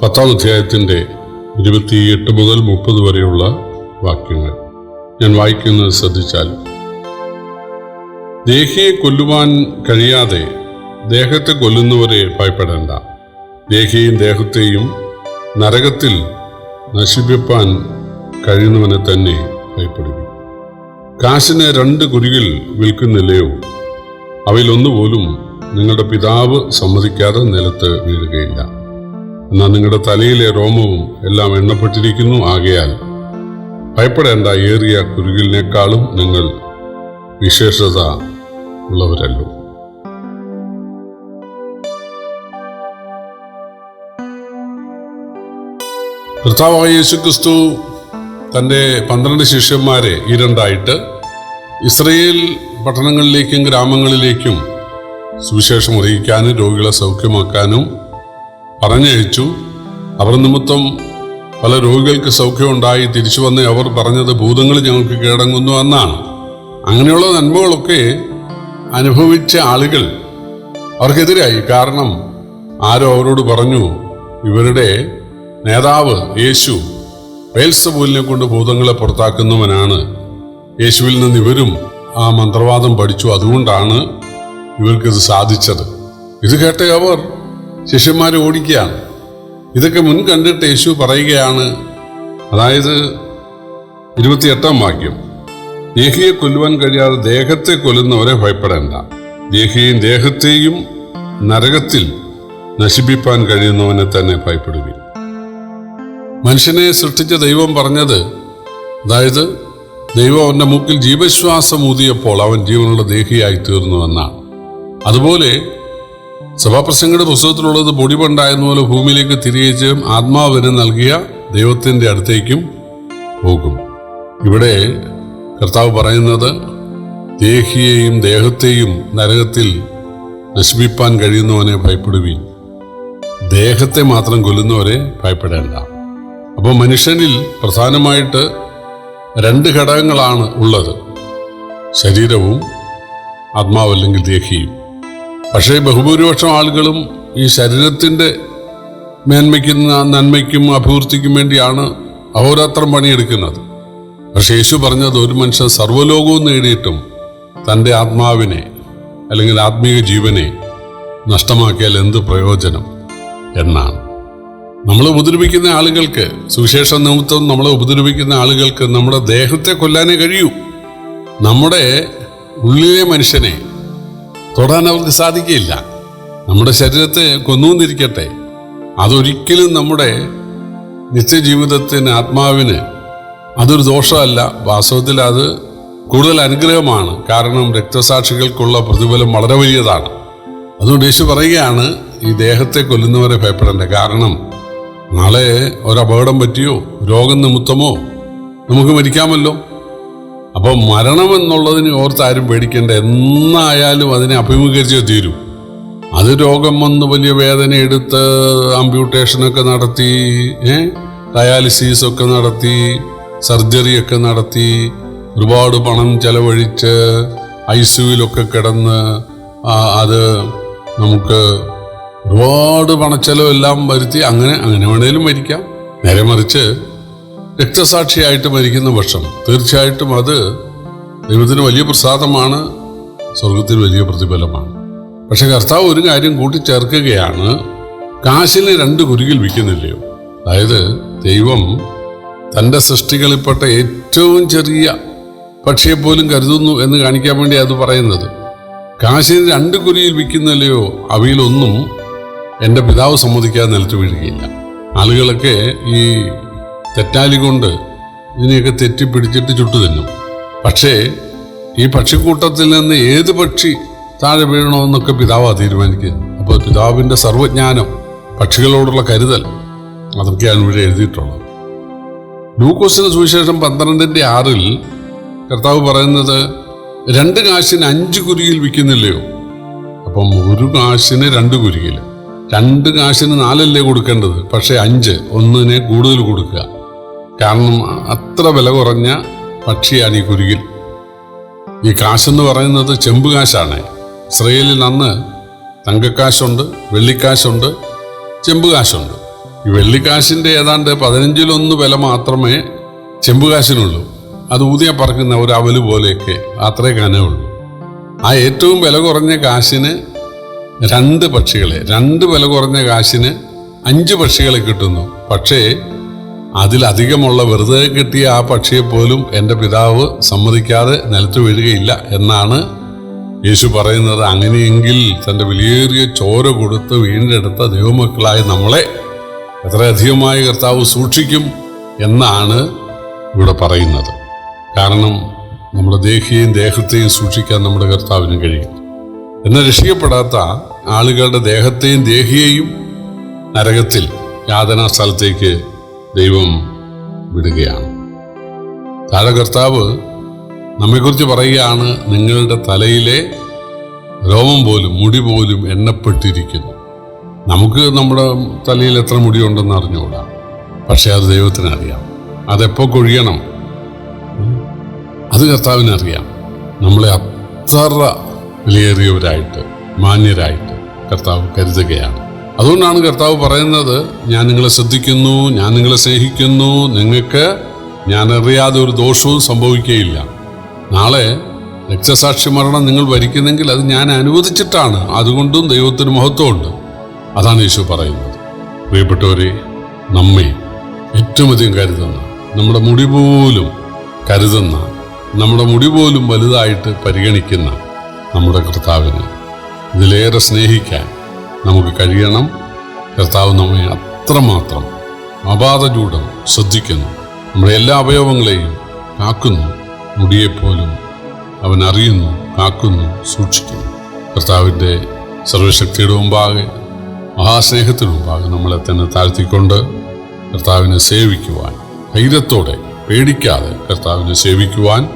പത്താം അധ്യായത്തിന്റെ ഇരുപത്തിയെട്ട് മുതൽ മുപ്പത് വരെയുള്ള വാക്യങ്ങൾ. ഞാൻ വായിക്കുന്നത് ശ്രദ്ധിച്ചാൽ ദേഹിയെ കൊല്ലുവാൻ കഴിയാതെ ദേഹത്തെ കൊല്ലുന്നവരെ ഭയപ്പെടേണ്ട. ദേഹിയും ദേഹത്തെയും നരകത്തിൽ നശിപ്പിപ്പാൻ കഴിയുന്നവനെ തന്നെ ഭയപ്പെടുവി കാശിന് രണ്ട് കുരുകിൽ വിൽക്കുന്നില്ലയോ? അവയിലൊന്നുപോലും നിങ്ങളുടെ പിതാവ് സമ്മതിക്കാതെ നിലത്ത് വീഴുകയില്ല. എന്നാൽ നിങ്ങളുടെ തലയിലെ രോമവും എല്ലാം എണ്ണപ്പെട്ടിരിക്കുന്നു. ആകയാൽ ഭയപ്പെടേണ്ട ഏറിയ കുരുകിലിനേക്കാളും നിങ്ങൾ വിശേഷത ഉള്ളവരല്ലോ. കർത്താവായ യേശുക്രിസ്തു തന്റെ പന്ത്രണ്ട് ശിഷ്യന്മാരെ ഇരണ്ടായിട്ട് രണ്ടായിട്ട് ഇസ്രയേൽ പട്ടണങ്ങളിലേക്കും ഗ്രാമങ്ങളിലേക്കും സുവിശേഷം അറിയിക്കാനും രോഗികളെ സൗഖ്യമാക്കാനും പറഞ്ഞയച്ചു. അവർ നിമിത്തം പല രോഗികൾക്ക് സൗഖ്യമുണ്ടായി തിരിച്ചു വന്ന് അവർ പറഞ്ഞത് ഭൂതങ്ങൾ ഞങ്ങൾക്ക് കീഴടങ്ങുന്നു എന്നാണ്. അങ്ങനെയുള്ള നന്മകളൊക്കെ അനുഭവിച്ച ആളുകൾ അവർക്കെതിരായി. കാരണം ആരോ അവരോട് പറഞ്ഞു ഇവരുടെ നേതാവ് യേശു വേൽസബൂലിനെ കൊണ്ട് ഭൂതങ്ങളെ പുറത്താക്കുന്നവനാണ്. യേശുവിൽ നിന്ന് ഇവരും ആ മന്ത്രവാദം പഠിച്ചു. അതുകൊണ്ടാണ് ഇവർക്കിത് സാധിച്ചത്. ഇത് കേട്ട അവർ ശിഷ്യന്മാരെ ഓടിക്കുകയാണ്. ഇതൊക്കെ മുൻ കണ്ടിട്ട് യേശു പറയുകയാണ് അതായത് ഇരുപത്തിയെട്ടാം വാക്യം ദേഹിയെ കൊല്ലുവാൻ കഴിയാതെ ദേഹത്തെ കൊല്ലുന്നവരെ ഭയപ്പെടേണ്ട. ദേഹിയെയും ദേഹത്തെയും നരകത്തിൽ നശിപ്പിപ്പാൻ കഴിയുന്നവനെ തന്നെ ഭയപ്പെടുവിൻ. മനുഷ്യനെ സൃഷ്ടിച്ച ദൈവം പറഞ്ഞത് അതായത് ദൈവം അവന്റെ മൂക്കിൽ ജീവശ്വാസം ഊതിയപ്പോൾ അവൻ ജീവനുള്ള ദേഹിയായി തീർന്നുവെന്നാണ് അതുപോലെ സഭാപ്രസംഗയുടെ പുസ്തകത്തിലുള്ളത് പൊടി പോലെ ഭൂമിയിലേക്ക് തിരികെച്ച് ആത്മാവിന് നൽകിയ ദൈവത്തിന്റെ അടുത്തേക്കും പോകും. ഇവിടെ കർത്താവ് പറയുന്നത് ദേഹിയെയും ദേഹത്തെയും നരകത്തിൽ നശിപ്പിപ്പാൻ കഴിയുന്നവനെ ഭയപ്പെടുവീൻ. ദേഹത്തെ മാത്രം കൊല്ലുന്നവരെ ഭയപ്പെടേണ്ട. അപ്പോൾ മനുഷ്യനിൽ പ്രധാനമായിട്ട് രണ്ട് ഘടകങ്ങളാണ് ഉള്ളത്. ശരീരവും ആത്മാവല്ലെങ്കിൽ ദേഹിയും. പക്ഷേ ബഹുഭൂരിപക്ഷം ആളുകളും ഈ ശരീരത്തിന്റെ മേന്മയ്ക്കും നന്മയ്ക്കും അഭിവൃദ്ധിക്കും വേണ്ടിയാണ് അഹോരാത്രം പണിയെടുക്കുന്നത്. പക്ഷേ യേശു പറഞ്ഞത് ഒരു മനുഷ്യൻ സർവലോകവും നേടിയിട്ടും തന്റെ ആത്മാവിനെ അല്ലെങ്കിൽ ആത്മീയ ജീവനെ നഷ്ടമാക്കിയാൽ എന്ത് പ്രയോജനം എന്നാണ്. നമ്മളെ ഉപദ്രവിക്കുന്ന ആളുകൾക്ക് സുവിശേഷ നിമിത്തം നമ്മളെ ഉപദ്രവിക്കുന്ന ആളുകൾക്ക് നമ്മുടെ ദേഹത്തെ കൊല്ലാനേ കഴിയൂ. നമ്മുടെ ഉള്ളിലെ മനുഷ്യനെ തൊടാൻ അവർക്ക് സാധിക്കില്ല നമ്മുടെ ശരീരത്തെ കൊന്നുകൊണ്ടിരിക്കട്ടെ. അതൊരിക്കലും നമ്മുടെ നിത്യജീവിതത്തിന് ആത്മാവിന് അതൊരു ദോഷമല്ല. വാസ്തവത്തിൽ അത് കൂടുതൽ അനുഗ്രഹമാണ്. കാരണം രക്തസാക്ഷികൾക്കുള്ള പ്രതിഫലം വളരെ വലിയതാണ്. അതുകൊണ്ട് യേശു പറയുകയാണ് ഈ ദേഹത്തെ കൊല്ലുന്നവരെ ഭയപ്പെടേണ്ട. കാരണം നാളെ ഒരപകടം പറ്റിയോ? രോഗം നിമിത്തമോ? നമുക്ക് മരിക്കാമല്ലോ. അപ്പം മരണം എന്നുള്ളതിനെ ഓർത്ത് ആരും പേടിക്കേണ്ട. എന്നായാലും അതിനെ അഭിമുഖീകരിച്ചേ തീരും. അത് രോഗം വന്ന് വലിയ വേദന എടുത്ത് അമ്പ്യൂട്ടേഷനൊക്കെ നടത്തി ഏ? ഡയാലിസിസ് ഒക്കെ നടത്തി സർജറി ഒക്കെ നടത്തി ഒരുപാട് പണം ചെലവഴിച്ച് ഐ സിയുലൊക്കെ കിടന്ന് അത് നമുക്ക് ഒരുപാട് പണച്ചെലവെല്ലാം വരുത്തി അങ്ങനെ അങ്ങനെ വേണേലും മരിക്കാം. നേരെ മറിച്ച് രക്തസാക്ഷിയായിട്ട് മരിക്കുന്ന പക്ഷം തീർച്ചയായിട്ടും അത് ദൈവത്തിന് വലിയ പ്രസാദമാണ് സ്വർഗത്തിന് വലിയ പ്രതിഫലമാണ്. പക്ഷെ കർത്താവ് ഒരു കാര്യം കൂട്ടിച്ചേർക്കുകയാണ് കാശിന് രണ്ട് കുരുകിൽ വിൽക്കുന്നില്ലയോ? അതായത് ദൈവം തന്റെ സൃഷ്ടികളിൽപ്പെട്ട ഏറ്റവും ചെറിയ പക്ഷിയെ പോലും കരുതുന്നു എന്ന് കാണിക്കാൻ വേണ്ടി അത് പറയുന്നത്. കാശിന് രണ്ട് കുരിയിൽ വിൽക്കുന്നില്ലയോ? അവയിലൊന്നും എന്റെ പിതാവ് സമ്മതിക്കാതെ നിലത്ത് വീഴുകയില്ല. ആളുകളൊക്കെ ഈ തെറ്റാലി കൊണ്ട് ഇതിനെയൊക്കെ തെറ്റിപ്പിടിച്ചിട്ട് ചുട്ടു തിന്നും. പക്ഷേ ഈ പക്ഷിക്കൂട്ടത്തിൽ നിന്ന് ഏത് പക്ഷി താഴെ വീഴണമെന്നൊക്കെ പിതാവാണ് തീരുമാനിക്കുന്നത് അപ്പോൾ പിതാവിന്റെ സർവജ്ഞാനം പക്ഷികളോടുള്ള കരുതൽ. അതൊക്കെയാണ് ഇവിടെ എഴുതിയിട്ടുള്ളത്. ലൂക്കോസിന് സുവിശേഷം പന്ത്രണ്ടിന്റെ ആറിൽ കർത്താവ് പറയുന്നത് രണ്ട് കാശിന് അഞ്ച് കുരിയിൽ വിൽക്കുന്നില്ലയോ? അപ്പം ഒരു കാശിന് രണ്ട് കുരിയിൽ രണ്ട് കാശിന് നാലല്ലേ കൊടുക്കേണ്ടത്? പക്ഷേ അഞ്ച് ഒന്നിനെ കൂടുതൽ കൊടുക്കുക. കാരണം അത്ര വില കുറഞ്ഞ പക്ഷിയാണ് ഈ കുരുകിൽ. ഈ കാശെന്ന് പറയുന്നത് ചെമ്പ് കാശാണ്. ഇസ്രയേലിൽ അന്ന് തങ്കക്കാശുണ്ട് വെള്ളിക്കാശുണ്ട് ചെമ്പ് കാശുണ്ട്. ഈ വെള്ളിക്കാശിന്റെ ഏതാണ്ട് പതിനഞ്ചിലൊന്ന് വില മാത്രമേ ചെമ്പ് കാശിനുള്ളൂ. അത് ഊതിയ പറക്കുന്ന ഒരു അവൽ പോലെയൊക്കെ അത്രേ കനേ ഉള്ളൂ. ആ ഏറ്റവും വില കുറഞ്ഞ കാശിന് രണ്ട് പക്ഷികളെ രണ്ട് വില കുറഞ്ഞ കാശിന് അഞ്ച് പക്ഷികളെ കിട്ടുന്നു. പക്ഷേ അതിലധികമുള്ള വെറുതെ കിട്ടിയ ആ പക്ഷിയെ പോലും എന്റെ പിതാവ് സമ്മതിക്കാതെ നിലത്ത് വീഴുകയില്ല എന്നാണ് യേശു പറയുന്നത്. അങ്ങനെയെങ്കിൽ തന്റെ വിലയേറിയ ചോര കൊടുത്ത് വീണ്ടെടുത്ത ദൈവമക്കളായ നമ്മളെ എത്രയധികമായി കർത്താവ് സൂക്ഷിക്കും എന്നാണ് ഇവിടെ പറയുന്നത്. കാരണം നമ്മുടെ ദേഹിയെയും ദേഹത്തെയും സൂക്ഷിക്കാൻ നമ്മുടെ കർത്താവിന് കഴിയും. എന്നാൽ രക്ഷിക്കപ്പെടാത്ത ആളുകളുടെ ദേഹത്തെയും ദേഹിയെയും നരകത്തിൽ യാതനാ സ്ഥലത്തേക്ക് ദൈവം വിടുകയാണ്. താഴെ കർത്താവ് നമ്മെക്കുറിച്ച് പറയുകയാണ് നിങ്ങളുടെ തലയിലെ രോമം പോലും മുടി പോലും എണ്ണപ്പെട്ടിരിക്കുന്നു. നമുക്ക് നമ്മുടെ തലയിൽ എത്ര മുടിയുണ്ടെന്ന് അറിഞ്ഞുകൂടാ. പക്ഷെ അത് ദൈവത്തിനറിയാം അതെപ്പോൾ കൊഴിയണം? അത് കർത്താവിന് അറിയാം. നമ്മളെ അത്ര വിലയേറിയവരായിട്ട് മാന്യരായിട്ട് കർത്താവ് കരുതുകയാണ്. അതുകൊണ്ടാണ് കർത്താവ് പറയുന്നത് ഞാൻ നിങ്ങളെ ശ്രദ്ധിക്കുന്നു ഞാൻ നിങ്ങളെ സ്നേഹിക്കുന്നു നിങ്ങൾക്ക് ഞാൻ അറിയാതെ ഒരു ദോഷവും സംഭവിക്കുകയില്ല. നാളെ രക്തസാക്ഷി മരണം നിങ്ങൾ വരിക്കുന്നെങ്കിൽ അത് ഞാൻ അനുവദിച്ചിട്ടാണ്. അതുകൊണ്ടും ദൈവത്തിന് മഹത്വമുണ്ട്. അതാണ് യേശു പറയുന്നത്. പ്രിയപ്പെട്ടവരെ നമ്മെ ഏറ്റവും അധികം കരുതുന്ന നമ്മുടെ മുടി പോലും കരുതുന്ന നമ്മുടെ മുടി പോലും വലുതായിട്ട് പരിഗണിക്കുന്ന നമ്മുടെ കർത്താവിനെ ഇതിലേറെ സ്നേഹിക്കാൻ നമുക്ക് കഴിയണം. കർത്താവ് നമ്മെ അത്രമാത്രം അപാതചൂടം ശ്രദ്ധിക്കുന്നു. നമ്മുടെ എല്ലാ അവയവങ്ങളെയും കാക്കുന്നു. മുടിയെപ്പോലും അവൻ അറിയുന്നു കാക്കുന്നു സൂക്ഷിക്കുന്നു. കർത്താവിന്റെ സർവശക്തിയുടെ മുമ്പാകെ മഹാസ്നേഹത്തിന് മുമ്പാകെ നമ്മളെ തന്നെ താഴ്ത്തിക്കൊണ്ട് കർത്താവിനെ സേവിക്കുവാൻ ധൈര്യത്തോടെ പേടിക്കാതെ കർത്താവിനെ സേവിക്കുവാൻ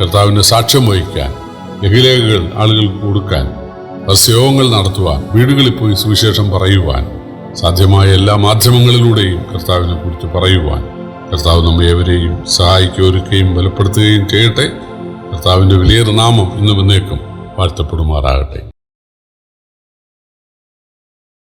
കർത്താവിന്റെ സാക്ഷ്യം വഹിക്കാൻ ലഘുലേഖകൾ ആളുകൾക്ക് കൊടുക്കാൻ പരസ്യയോഗങ്ങൾ നടത്തുവാൻ വീടുകളിൽ പോയി സുവിശേഷം പറയുവാൻ സാധ്യമായ എല്ലാ മാധ്യമങ്ങളിലൂടെയും കർത്താവിനെ കുറിച്ച് പറയുവാൻ കർത്താവ് നമ്മെ ഏവരെയും സഹായിക്കുകയും ബലപ്പെടുത്തുകയും ചെയ്യട്ടെ. കർത്താവിന്റെ വിലയേറെ നാമം ഇന്നും എന്നേക്കും വാഴ്ത്തപ്പെടുമാറാകട്ടെ.